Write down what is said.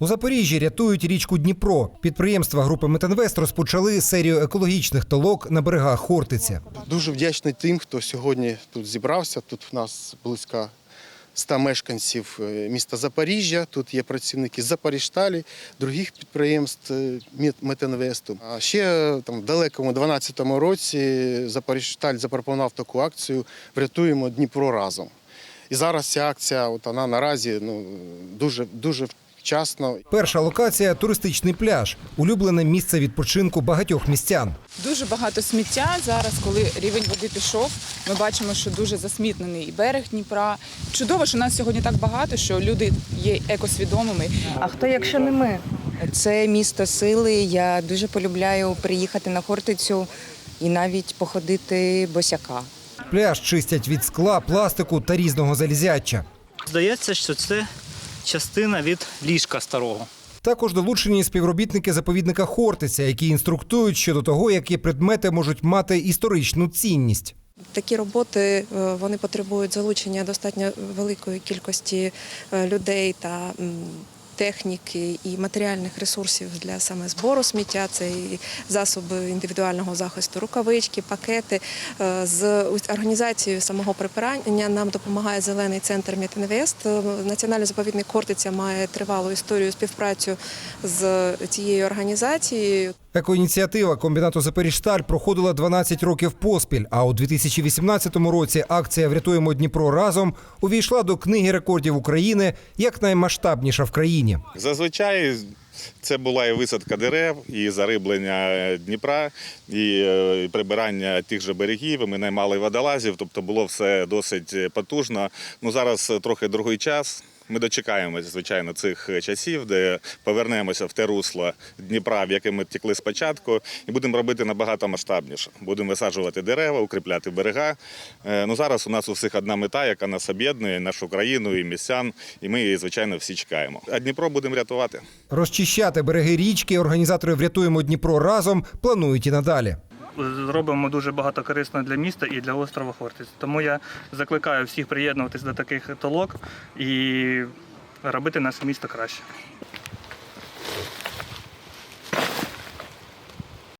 У Запоріжжі рятують річку Дніпро. Підприємства групи Метинвест розпочали серію екологічних толок на берегах Хортиці. Дуже вдячний тим, хто сьогодні тут зібрався. Тут в нас близько 100 мешканців е, міста Запоріжжя. Тут є працівники Запоріжсталі, других підприємств е, Мет- Метинвесту. А ще е, там в далекому 12-му році Запоріжсталь запропонував таку акцію Врятуємо Дніпро разом. І зараз ця акція, от вона наразі ну дуже дуже вчасно. Перша локація туристичний пляж, улюблене місце відпочинку багатьох містян. Дуже багато сміття зараз, коли рівень води пішов. Ми бачимо, що дуже засмітнений і берег Дніпра. Чудово, що нас сьогодні так багато, що люди є екосвідомими. А хто, якщо не ми? Це місто сили. Я дуже полюбляю приїхати на Хортицю і навіть походити босяка. Пляж чистять від скла, пластику та різного залізяча. Здається, що це частина від ліжка старого. Також долучені співробітники заповідника Хортиця, які інструктують щодо того, які предмети можуть мати історичну цінність. Такі роботи е, вони потребують залучення достатньо великої кількості е, людей та техніки і матеріальних ресурсів для саме збору сміття. Це і засоби індивідуального захисту, рукавички, пакети. Е, З організацією самого прибирання нам допомагає зелений центр Мітінвест. Е, Національний заповідник Хортиця має тривалу історію співпрацю з цією організацією. Екоініціатива комбінату Запоріжсталь проходила 12 років поспіль. А у 2018 році акція Врятуємо Дніпро разом увійшла до книги рекордів України як наймасштабніша в країні. Зазвичай це була і висадка дерев, і зариблення Дніпра, і е, прибирання тих же берегів. Ми наймали водолазів, тобто було все досить потужно. Ну зараз трохи другий час. Ми дочекаємося, звичайно, цих часів, де повернемося в те русло Дніпра, в яке ми текли спочатку, і будемо робити набагато масштабніше. Будемо висаджувати дерева, укріпляти берега. Е, Ну зараз у нас у всіх одна мета, яка нас об'єднує, нашу країну і містян, і ми її, звичайно, всі чекаємо. А Дніпро будемо рятувати. Розчищати береги річки організатори Врятуємо Дніпро разом планують і надалі. Робимо дуже багато корисного для міста і для острова Хортиць. Тому я закликаю всіх приєднуватись до таких толок і робити наше місто краще.